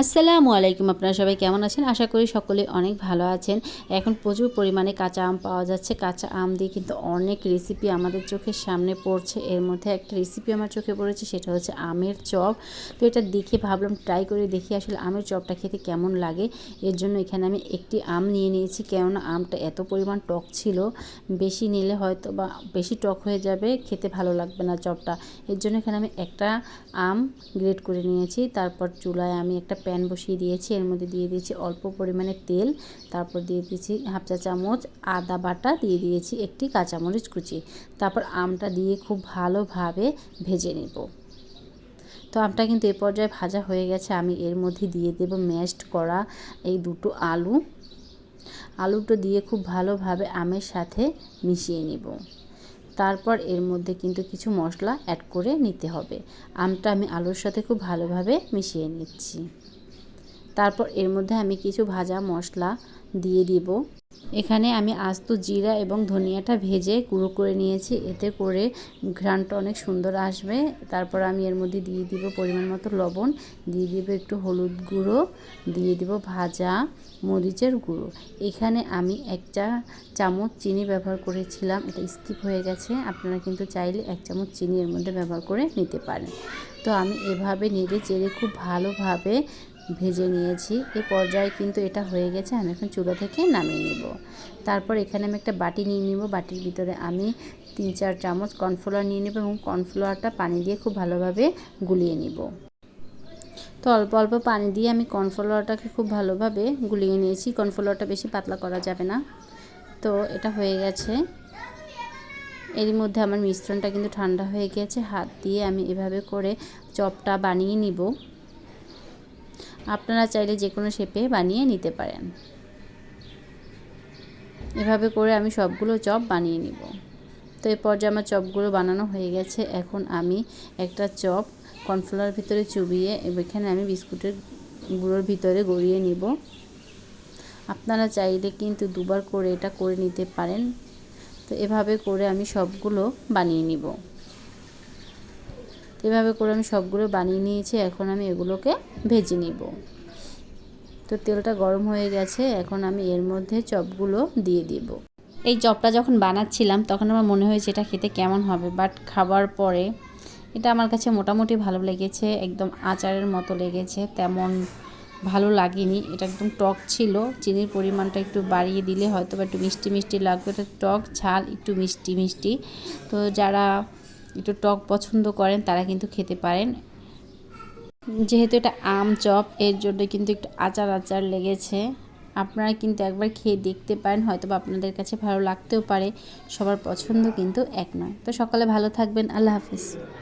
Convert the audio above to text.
আসসালামু আলাইকুম, আপনারা সবাই কেমন আছেন? আশা করি সকলে অনেক ভালো আছেন। এখন প্রচুর পরিমাণে কাঁচা আম পাওয়া যাচ্ছে। কাঁচা আম দিয়ে কিন্তু অনেক রেসিপি আমাদের চোখের সামনে পড়ছে। এর মধ্যে একটা রেসিপি আমার চোখে পড়েছে, সেটা হচ্ছে আমের চপ। তো এটা দেখে ভাবলাম ট্রাই করে দেখি আসলে আমের চপটা খেতে কেমন লাগে। এর জন্য এখানে আমি একটি আম নিয়ে নিয়েছি, কেননা আমটা এত পরিমাণ টক ছিল। বেশি নিলে হয়তো বা বেশি টক হয়ে যাবে, খেতে ভালো লাগবে না চপটা। এর জন্য এখানে আমি একটা আম গ্রেট করে নিয়েছি। তারপর চুলায় আমি একটা প্যান বসিয়ে দিয়েছি, এর মধ্যে দিয়ে দিয়েছি অল্প পরিমাণে তেল, তারপর দিয়ে দিয়েছি হাফ চা চামচ আদা বাটা, দিয়ে দিয়েছি একটি কাঁচামরিচ কুচি। তারপর আমটা দিয়ে খুব ভালোভাবে ভেজে নেব। তো আমটা কিন্তু এ পর্যায়ে ভাজা হয়ে গেছে, আমি এর মধ্যে দিয়ে দেব ম্যাশড করা এই দুটো আলু। আলুটা দিয়ে খুব ভালোভাবে আমের সাথে মিশিয়ে নেব। তারপর এর মধ্যে কিন্তু কিছু মশলা অ্যাড করে নিতে হবে। আমটা আমি আলুর সাথে খুব ভালোভাবে মিশিয়ে নিচ্ছি। তারপর এর মধ্যে আমি কিছু ভাজা মশলা দিয়ে দিব। এখানে আমি আস্ত জিরা এবং ধনিয়াটা ভেজে গুঁড়ো করে নিয়েছি। এতে করে ঘ্রাণটা অনেক সুন্দর আসবে। তারপর আমি এর মধ্যে দিয়ে দিব পরিমাণ মতো লবণ। দিয়ে দিব একটু হলুদ গুঁড়ো। দিয়ে দিব ভাজা মরিচের গুঁড়ো। এখানে আমি একটা চামচ চিনি ব্যবহার করেছিলাম। এটা স্কিপ হয়ে গেছে। আপনারা কিন্তু চাইলে এক চামচ চিনি এর মধ্যে ব্যবহার করে নিতে পারেন। তো আমি এভাবে নেড়ে চেড়ে খুব ভালোভাবে ভেজে নিয়েছি। এই পর্যায়ে কিন্তু এটা হয়ে গেছে, আমি এখন চুলা থেকে নামিয়ে নেব। তারপর এখানে আমি একটা বাটি নিয়ে নিব। বাটির ভিতরে আমি তিন চার চামচ কর্নফ্লাওয়ার নিয়ে নেব এবং কর্নফ্লাওয়ারটা পানি দিয়ে খুব ভালোভাবে গুলিয়ে নিব। তো অল্প অল্প পানি দিয়ে আমি কর্নফ্লাওয়ারটাকে খুব ভালোভাবে গুলিয়ে নিয়েছি। কর্নফ্লাওয়ারটা বেশি পাতলা করা যাবে না। তো এটা হয়ে গেছে। এরই মধ্যে আমার মিশ্রণটা কিন্তু ঠান্ডা হয়ে গেছে। হাত দিয়ে আমি এভাবে করে চপটা বানিয়ে নিব। আপনারা চাইলে যে কোনো শেপে বানিয়ে নিতে পারেন। এভাবে করে আমি সবগুলো চপ বানিয়ে নিব। তো এই পর্যায়ে আমার চপগুলো বানানো হয়ে গেছে। এখন আমি একটা চপ কর্নফ্লাওয়ার ভিতরে চুবিয়ে এখানে আমি বিস্কুটের গুঁড়োর ভিতরে গড়িয়ে নিব। আপনারা চাইলে কিন্তু দুবার করে এটা করে নিতে পারেন। তো এভাবে করে আমি সবগুলো বানিয়ে নিব। এভাবে করে আমি সবগুলো বানিয়ে নিয়েছি, এখন আমি এগুলোকে ভেজে নিব। তো তেলটা গরম হয়ে গেছে, এখন আমি এর মধ্যে চপগুলো দিয়ে দিব। এই চপটা যখন বানাচ্ছিলাম, তখন আমার মনে হয়েছে এটা খেতে কেমন হবে বাট খাবার পরে এটা আমার কাছে মোটামুটি ভালো লেগেছে, একদম আচারের মতো লেগেছে, তেমন ভালো লাগেনি। এটা একদম টক ছিল, চিনির পরিমাণটা একটু বাড়িয়ে দিলে হয়তো বা একটু মিষ্টি মিষ্টি লাগবে, এটা টক, ঝাল, একটু মিষ্টি মিষ্টি। তো যারা একটু টক পছন্দ করেন, তারা কিন্তু খেতে পারেন। যেহেতু এটা আম চপ, এর জন্য কিন্তু একটু আচার আচার লেগেছে। আপনারা কিন্তু একবার খেয়ে দেখতে পারেন হয়তো আপনাদের কাছে ভালো লাগতেও পারে। সবার পছন্দ কিন্তু এক নয়। তো সকালে ভালো থাকবেন, আল্লাহ হাফিজ।